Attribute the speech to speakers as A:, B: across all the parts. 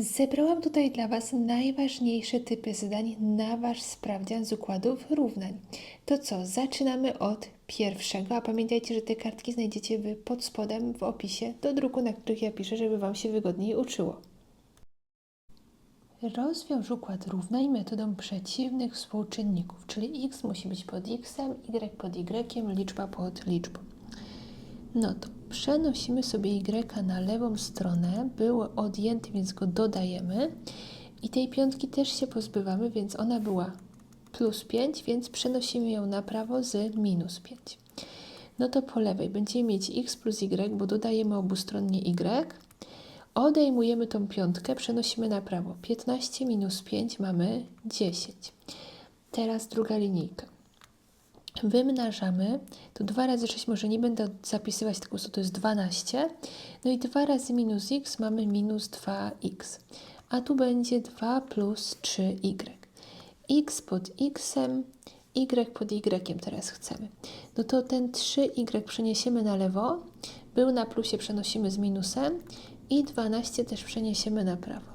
A: Zebrałam tutaj dla Was najważniejsze typy zadań na Wasz sprawdzian z układów równań. To co, zaczynamy od pierwszego, a pamiętajcie, że te kartki znajdziecie Wy pod spodem w opisie do druku, na których ja piszę, żeby Wam się wygodniej uczyło. Rozwiąż układ równań metodą przeciwnych współczynników, czyli x musi być pod x, y pod y, liczba pod liczbą. No to przenosimy sobie y na lewą stronę. Było odjęty, więc go dodajemy. I tej piątki też się pozbywamy, więc ona była plus 5, więc przenosimy ją na prawo z minus 5. No to po lewej będziemy mieć x plus y, bo dodajemy obustronnie y. Odejmujemy tą piątkę, przenosimy na prawo. 15 minus 5 mamy 10. Teraz druga linijka wymnażamy, to 2 razy 6 może nie będę zapisywać, po prostu to jest 12. No i 2 razy minus x mamy minus 2x. A tu będzie 2 plus 3y. x pod x, y pod y teraz chcemy. No to ten 3y przeniesiemy na lewo, był na plusie przenosimy z minusem i 12 też przeniesiemy na prawo.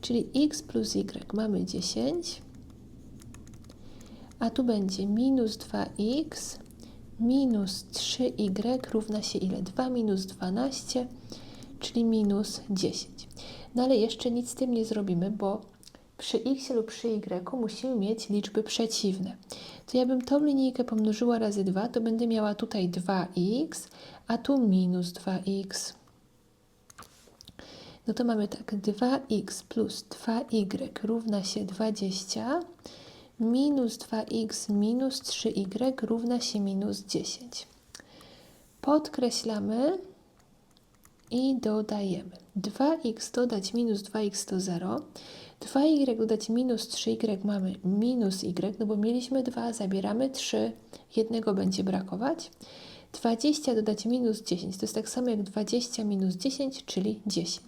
A: Czyli x plus y mamy 10 a tu będzie minus 2x minus 3y równa się ile? 2 minus 12, czyli minus 10. No ale jeszcze nic z tym nie zrobimy, bo przy x lub przy y musimy mieć liczby przeciwne. To ja bym tą linijkę pomnożyła razy 2, to będę miała tutaj 2x, a tu minus 2x. No to mamy tak, 2x plus 2y równa się 20, minus 2x minus 3y równa się minus 10. Podkreślamy i dodajemy. 2x dodać minus 2x to 0. 2y dodać minus 3y mamy minus y, no bo mieliśmy 2, zabieramy 3, jednego będzie brakować. 20 dodać minus 10 to jest tak samo jak 20 minus 10, czyli 10.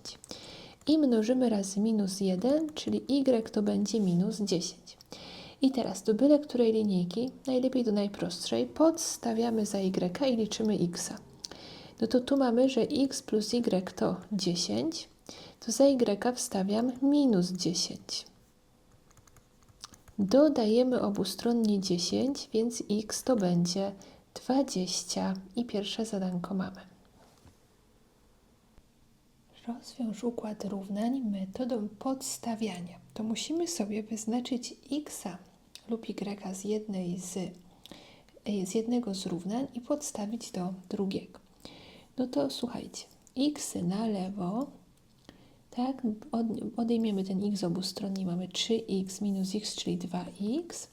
A: I mnożymy razy minus 1, czyli y to będzie minus 10. I teraz do byle której linijki, najlepiej do najprostszej, podstawiamy za y i liczymy x. No to tu mamy, że x plus y to 10, to za y wstawiam minus 10. Dodajemy obustronnie 10, więc x to będzie 20 i pierwsze zadanko mamy. Rozwiąż układ równań metodą podstawiania. To musimy sobie wyznaczyć x lub y z jednej z, z jednego z równań i podstawić do drugiego. No to słuchajcie, x na lewo, tak, odejmiemy ten x obustronnie, mamy 3x minus x, czyli 2x,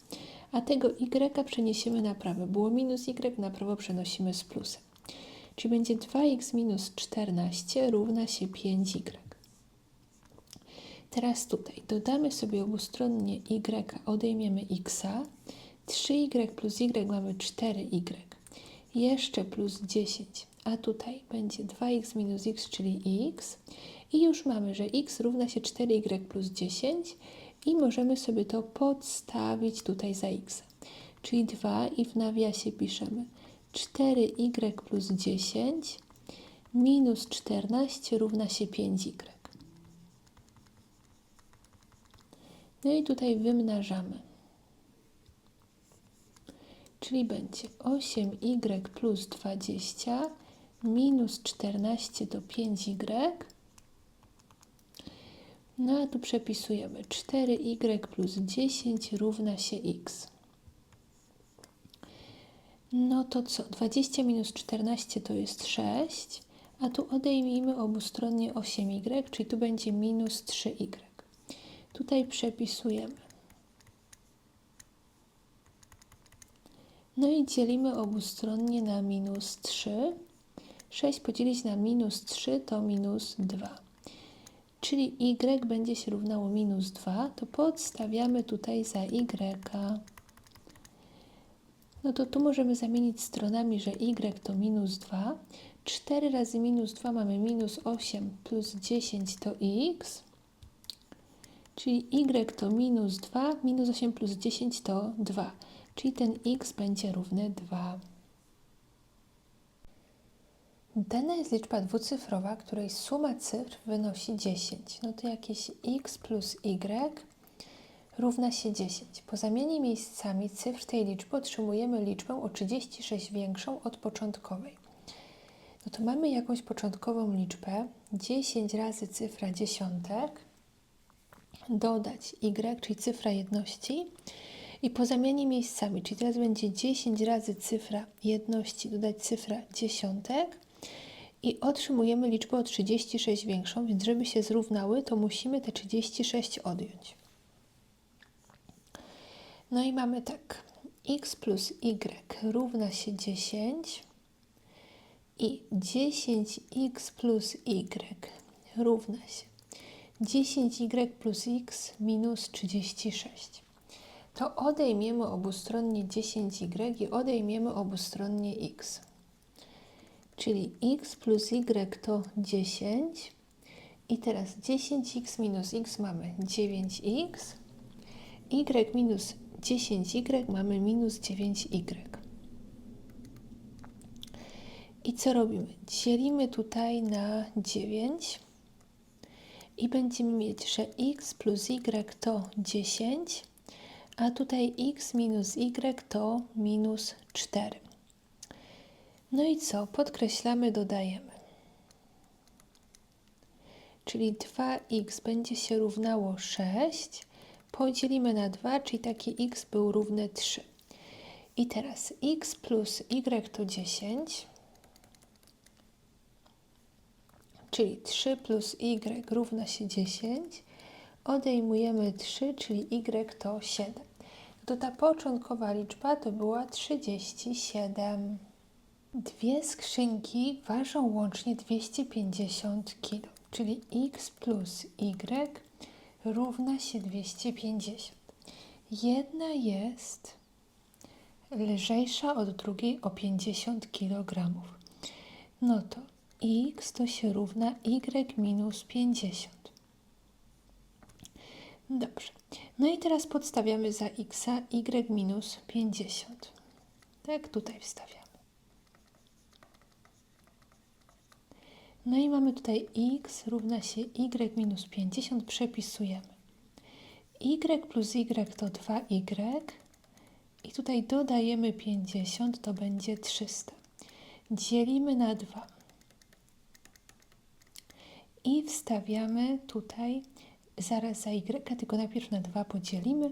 A: a tego y przeniesiemy na prawo. Było minus y, na prawo przenosimy z plusem. Czyli będzie 2x minus 14 równa się 5y. Teraz tutaj. Dodamy sobie obustronnie y, odejmiemy x, 3y plus y mamy 4y, jeszcze plus 10, a tutaj będzie 2x minus x, czyli x i już mamy, że x równa się 4y plus 10 i możemy sobie to podstawić tutaj za x, czyli 2 i w nawiasie piszemy 4y plus 10 minus 14 równa się 5y. No i tutaj wymnażamy. Czyli będzie 8y plus 20 minus 14 do 5y. No a tu przepisujemy 4y plus 10 równa się x. No to co? 20 minus 14 to jest 6, a tu odejmijmy obustronnie 8y, czyli tu będzie minus 3y. Tutaj przepisujemy. No i dzielimy obustronnie na minus 3. 6 podzielić na minus 3 to minus 2. Czyli y będzie się równało minus 2, to podstawiamy tutaj za y. No to tu możemy zamienić stronami, że y to minus 2. 4 razy minus 2 mamy minus 8 plus 10 to x. Czyli y to minus 2, minus 8 plus 10 to 2. Czyli ten x będzie równy 2. Dana jest liczba dwucyfrowa, której suma cyfr wynosi 10. No to jakieś x plus y równa się 10. Po zamianie miejscami cyfr tej liczby otrzymujemy liczbę o 36 większą od początkowej. No to mamy jakąś początkową liczbę, 10 razy cyfra dziesiątek, dodać y, czyli cyfra jedności i po zamianie miejscami, czyli teraz będzie 10 razy cyfra jedności, dodać cyfra dziesiątek i otrzymujemy liczbę o 36 większą, więc żeby się zrównały, to musimy te 36 odjąć. No i mamy tak, x plus y równa się 10 i 10x plus y równa się 10y plus x minus 36. To odejmiemy obustronnie 10y i odejmiemy obustronnie x. Czyli x plus y to 10 i teraz 10x minus x mamy 9x, y minus 10y mamy minus 9y. I co robimy? Dzielimy tutaj na 9 i będziemy mieć, że x plus y to 10, a tutaj x minus y to minus 4. No i co? Podkreślamy, dodajemy. Czyli 2x będzie się równało 6, podzielimy na 2, czyli taki x był równy 3. I teraz x plus y to 10, czyli 3 plus y równa się 10. Odejmujemy 3, czyli y to 7. To ta początkowa liczba to była 37. Dwie skrzynki ważą łącznie 250 kg, czyli x plus y równa się 250. Jedna jest lżejsza od drugiej o 50 kg. No to x to się równa y minus 50. Dobrze. No i teraz podstawiamy za x y minus 50. Tak, tutaj wstawiamy. No i mamy tutaj x równa się y minus 50, przepisujemy. y plus y to 2y i tutaj dodajemy 50, to będzie 300. Dzielimy na 2 i wstawiamy tutaj zaraz za y, tylko najpierw na 2 podzielimy.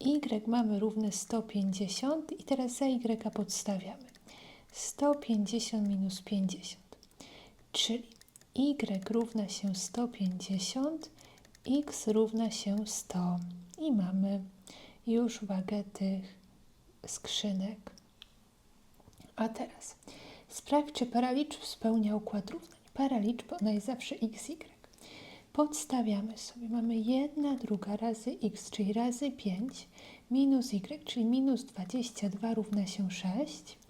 A: y mamy równe 150 i teraz za y podstawiamy. 150 minus 50, czyli y równa się 150, x równa się 100 i mamy już wagę tych skrzynek. A teraz sprawdź, czy para liczb spełnia układ równań. Para liczb, ona jest zawsze x, y. Podstawiamy sobie, mamy 1 druga razy x, czyli razy 5, minus y, czyli minus 22 równa się 6.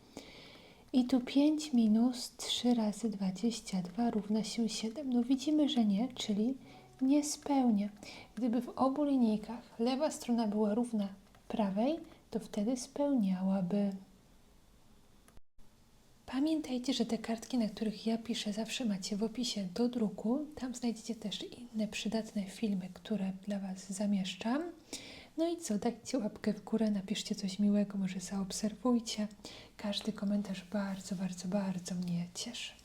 A: I tu 5 minus 3 razy 22 równa się 7. No widzimy, że nie, czyli nie spełnia. Gdyby w obu linijkach lewa strona była równa prawej, to wtedy spełniałaby. Pamiętajcie, że te kartki, na których ja piszę, zawsze macie w opisie do druku. Tam znajdziecie też inne przydatne filmy, które dla Was zamieszczam. No i co, dajcie łapkę w górę, napiszcie coś miłego, może zaobserwujcie. Każdy komentarz bardzo, bardzo, bardzo mnie cieszy.